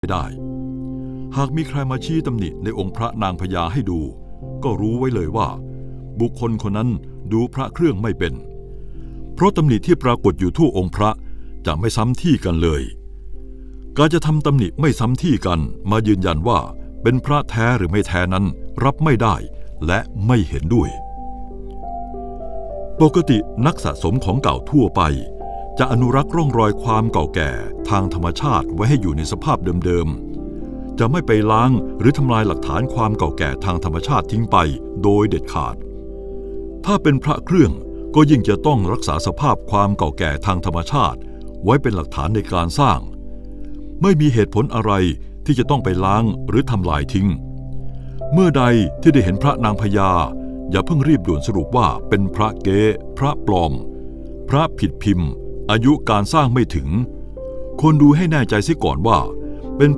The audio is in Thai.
ไม่ได้ หากมีใครมาชี้ตำหนิในองค์พระนางพญาให้ดู ก็รู้ไว้เลยว่า บุคคลคนนั้นดูพระเครื่องไม่เป็น เพราะตำหนิที่ปรากฏอยู่ทั่วองค์พระจะไม่ซ้ำที่กันเลย การจะทำตำหนิไม่ซ้ำที่กันมายืนยันว่าเป็นพระแท้หรือไม่แท้นั้นรับไม่ได้และไม่เห็นด้วย ปกตินักสะสมของเก่าทั่วไป จะอนุรักษ์ร่องรอยความเก่าแก่ ทางธรรมชาติไว้ให้อยู่ในสภาพเดิมๆ จะไม่ไปล้างหรือทำลายหลักฐานความเก่าแก่ทางธรรมชาติทิ้งไปโดยเด็ดขาด ถ้าเป็นพระเครื่องก็ยิ่งจะต้องรักษาสภาพความเก่าแก่ทางธรรมชาติ ไว้เป็นหลักฐานในการสร้าง ไม่มีเหตุผลอะไรที่จะต้องไปล้างหรือทำลายทิ้ง เมื่อใดที่ได้เห็นพระนางพญาอย่าเพิ่งรีบด่วนสรุปว่าเป็นพระเก๊พระปลอม พระผิดพิมพ์ อายุการสร้างไม่ถึง ควรดูให้แน่ใจเสียก่อนว่า